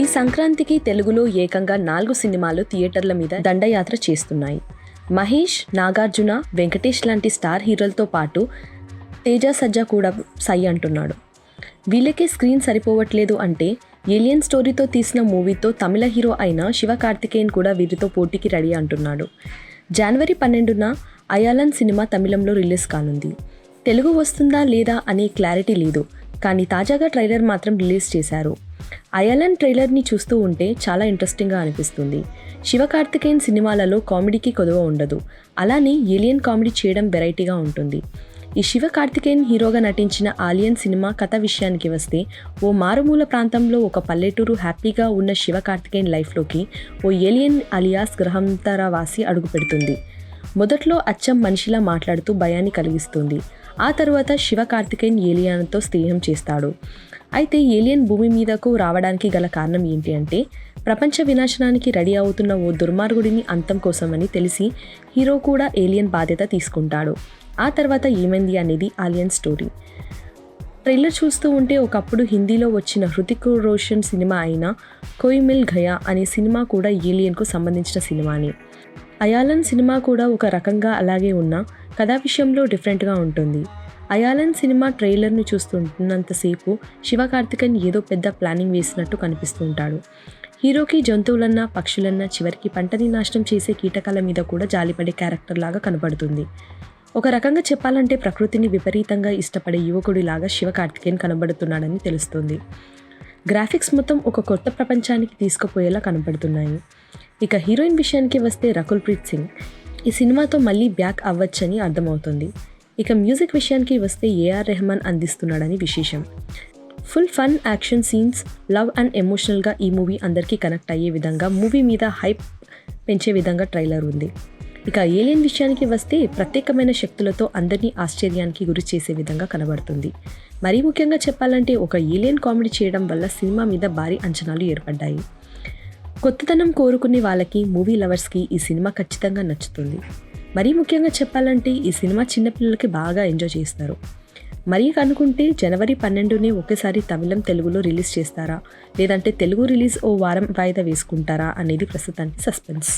ఈ సంక్రాంతికి తెలుగులో ఏకంగా నాలుగు సినిమాలు థియేటర్ల మీద దండయాత్ర చేస్తున్నాయి. మహేష్ నాగార్జున వెంకటేష్ లాంటి స్టార్ హీరోలతో పాటు తేజ సజ్జా కూడా సై అంటున్నాడు. వీళ్ళకే స్క్రీన్ సరిపోవట్లేదు అంటే ఏలియన్ స్టోరీతో తీసిన మూవీతో తమిళ హీరో అయిన శివ కార్తికేయన్ కూడా వీరితో పోటీకి రెడీ అంటున్నాడు. జనవరి పన్నెండున అయాలన్ సినిమా తమిళంలో రిలీజ్ కానుంది. తెలుగు వస్తుందా లేదా అనే క్లారిటీ లేదు. కానీ తాజాగా ట్రైలర్ మాత్రం రిలీజ్ చేశారు. అయలన్ ట్రైలర్ని చూస్తూ ఉంటే చాలా ఇంట్రెస్టింగ్గా అనిపిస్తుంది. శివకార్తికేయన్ సినిమాలలో కామెడీకి కొదువ ఉండదు. అలానే ఏలియన్ కామెడీ చేయడం వెరైటీగా ఉంటుంది. ఈ శివ కార్తికేయన్ హీరోగా నటించిన ఆలియన్ సినిమా కథ విషయానికి వస్తే ఓ మారుమూల ప్రాంతంలో ఒక పల్లెటూరు హ్యాపీగా ఉన్న శివ కార్తికేయన్ లైఫ్లోకి ఓ ఏలియన్ అలియాస్ గ్రహాంతరవాసి అడుగుపెడుతుంది. మొదట్లో అచ్చం మనిషిలా మాట్లాడుతూ భయాన్ని కలిగిస్తుంది. ఆ తర్వాత శివ కార్తికేయన్ ఏలియన్తో స్నేహం చేస్తాడు. అయితే ఏలియన్ భూమి మీదకు రావడానికి గల కారణం ఏంటి అంటే ప్రపంచ వినాశనానికి రెడీ అవుతున్న ఓ దుర్మార్గుడిని అంతం కోసమని తెలిసి హీరో కూడా ఏలియన్ బాధ్యత తీసుకుంటాడు. ఆ తర్వాత ఏమైంది అనేది ఆలియన్ స్టోరీ. ట్రైలర్ చూస్తూ ఉంటే ఒకప్పుడు హిందీలో వచ్చిన హృతిక్ రోషన్ సినిమా అయిన కోయి మిల్ గయా అనే సినిమా కూడా ఏలియన్కు సంబంధించిన సినిమాని. అయాలన్ సినిమా కూడా ఒక రకంగా అలాగే ఉన్న కథా విషయంలో డిఫరెంట్గా ఉంటుంది. అయాలన్ సినిమా ట్రైలర్ను చూస్తుంటున్నంతసేపు శివకార్తికన్ ఏదో పెద్ద ప్లానింగ్ వేసినట్టు కనిపిస్తుంటాడు. హీరోకి జంతువులన్నా పక్షులన్నా చివరికి పంటని నాశనం చేసే కీటకాల మీద కూడా జాలిపడే క్యారెక్టర్ లాగా కనబడుతుంది. ఒక రకంగా చెప్పాలంటే ప్రకృతిని విపరీతంగా ఇష్టపడే యువకుడిలాగా శివకార్తికేయన్ కనబడుతున్నాడని తెలుస్తుంది. గ్రాఫిక్స్ మొత్తం ఒక కొత్త ప్రపంచానికి తీసుకుపోయేలా కనబడుతున్నాయి. ఇక హీరోయిన్ విషయానికి వస్తే రకుల్ ప్రీత్ సింగ్. ఈ సినిమాతో మళ్ళీ బ్యాక్ అవ్వచ్చని అర్థమవుతుంది. ఇక మ్యూజిక్ విషయానికి వస్తే ఏఆర్ రెహమాన్ అందిస్తున్నాడని విశేషం. Full fun action scenes love and ఎమోషనల్గా ఈ మూవీ అందరికీ కనెక్ట్ అయ్యే విధంగా మూవీ మీద హైప్ పెంచే విధంగా ట్రైలర్ ఉంది. ఇక ఏలియన్ విషయానికి వస్తే ప్రత్యేకమైన శక్తులతో అందరినీ ఆశ్చర్యానికి గురి చేసే విధంగా కనబడుతుంది. మరీ ముఖ్యంగా చెప్పాలంటే ఒక ఏలియన్ కామెడీ చేయడం వల్ల సినిమా మీద భారీ అంచనాలు ఏర్పడ్డాయి. కొత్తదనం కోరుకునే వాళ్ళకి మూవీ లవర్స్కి ఈ సినిమా ఖచ్చితంగా నచ్చుతుంది. మరీ ముఖ్యంగా చెప్పాలంటే ఈ సినిమా చిన్నపిల్లలకి బాగా ఎంజాయ్ చేస్తారు. మరీ కనుకుంటే జనవరి పన్నెండునే ఒకేసారి తమిళం తెలుగులో రిలీజ్ చేస్తారా? లేదంటే తెలుగు రిలీజ్ ఓ వారం వాయిదా వేసుకుంటారా? అనేది ప్రస్తుతానికి సస్పెన్స్